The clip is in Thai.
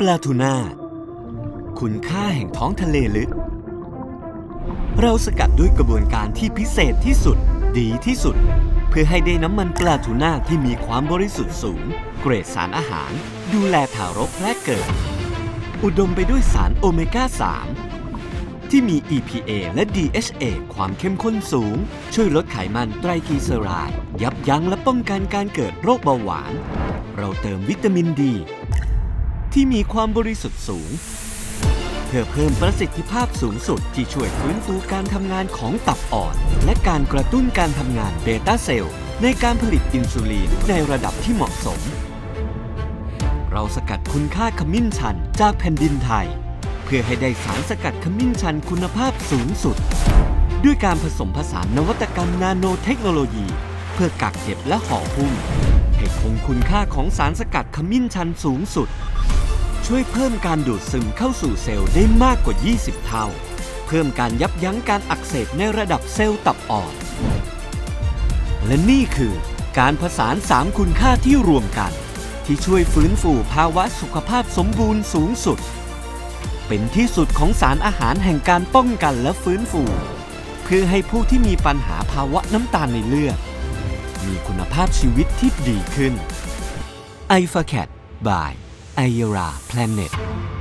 ปลาทูน่า คุณค่าแห่งท้องทะเลลึก เราสกัดด้วยกระบวนการที่พิเศษที่สุด ดีที่สุด เพื่อให้ได้น้ำมันปลาทูน่าที่มีความบริสุทธิ์สูง เกรดสารอาหาร ดูแลทารกและเกิด อุดมไปด้วยสารโอเมก้า 3ที่มี EPA และ DHA ความเข้มข้นสูง ช่วยลดไขมันไตรกลีเซอไรด์ยับยั้งและป้องกันการเกิดโรคเบาหวาน เราเติมวิตามินดี ที่มีความบริสุทธิ์สูง เพื่อเพิ่มประสิทธิภาพสูงสุดที่ช่วยฟื้นฟูการทำงานของตับอ่อน และการกระตุ้นการทำงานเบต้าเซลล์ในการผลิตอินซูลินในระดับที่เหมาะสม เราสกัดคุณค่าขมิ้นชันจากแผ่นดินไทย เพื่อให้ได้สารสกัดขมิ้นชันคุณภาพสูงสุด ด้วยการผสมผสานนวัตกรรมนาโนเทคโนโลยี เพื่อกักเก็บและห่อหุ้มให้คงคุณค่าของสารสกัดขมิ้นชันสูงสุด ช่วยเพิ่มการดูดซึมเข้าสู่เซลล์ได้มากกว่า 20 เท่า เพิ่มการยับยั้งการอักเสบในระดับเซลล์ตับอ่อน และนี่คือการผสาน 3 คุณค่าที่รวมกัน ที่ช่วยฟื้นฟูภาวะสุขภาพสมบูรณ์สูงสุด เป็นที่สุดของสารอาหารแห่งการป้องกันและฟื้นฟู เพื่อให้ผู้ที่มีปัญหาภาวะน้ำตาลในเลือด มีคุณภาพชีวิตที่ดีขึ้น i f a c a t by i r a Planet